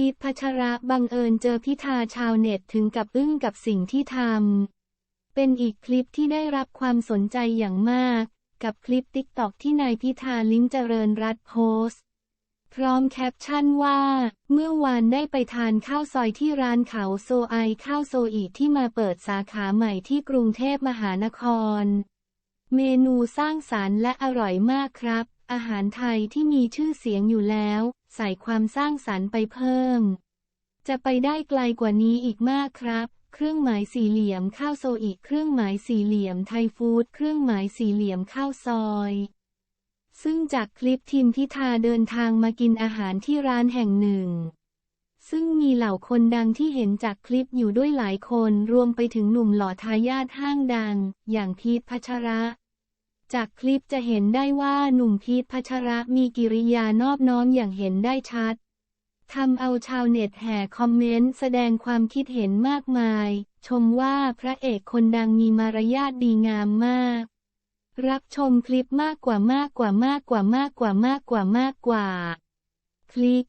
พีทพัชระบังเอิญเจอพิธาชาวเน็ตถึงกับอึ้งกับสิ่งที่ทำ เป็นอีกคลิปที่ได้รับความสนใจอย่างมาก กับคลิปติ๊กตอกที่นายพิธาลิ้มเจริญรัตโพสต์ พร้อมแคปชั่นว่า เมื่อวานได้ไปทานข้าวซอยที่ร้านเขาโซไอข้าวโซอีที่มาเปิดสาขาใหม่ที่กรุงเทพมหานคร เมนูสร้างสารรค์และอร่อยมากครับ อาหารไทยที่มีชื่อเสียงอยู่แล้ว ใส่ความสร้างสรรค์ไปเพิ่ม จะไปได้ไกลกว่านี้อีกมากครับ เครื่องหมายสี่เหลี่ยมข้าวโซอีเครื่องหมายสี่เหลี่ยมไทยฟู้ดเครื่องหมายสี่เหลี่ยมข้าวซอยซึ่งจากคลิปทีมพิธาเดินทางมากินอาหารที่ร้านแห่งหนึ่ง ซึ่งมีเหล่าคนดังที่เห็นจากคลิปอยู่ด้วยหลายคนรวมไปถึงหนุ่มหล่อทายาทห้างดัง อย่างพีทพัชระ จากคลิปจะเห็นได้ว่าหนุ่มพีทพัชระมีกิริยานอบน้อมอย่างเห็นได้ชัด ทำเอาชาวเน็ตแห่คอมเมนต์แสดงความคิดเห็นมากมาย ชมว่าพระเอกคนดังมีมารยาทดีงามมาก รับชมคลิปมากกว่ามากกว่ามากกว่ามากกว่ามากกว่ามากกว่า คลิก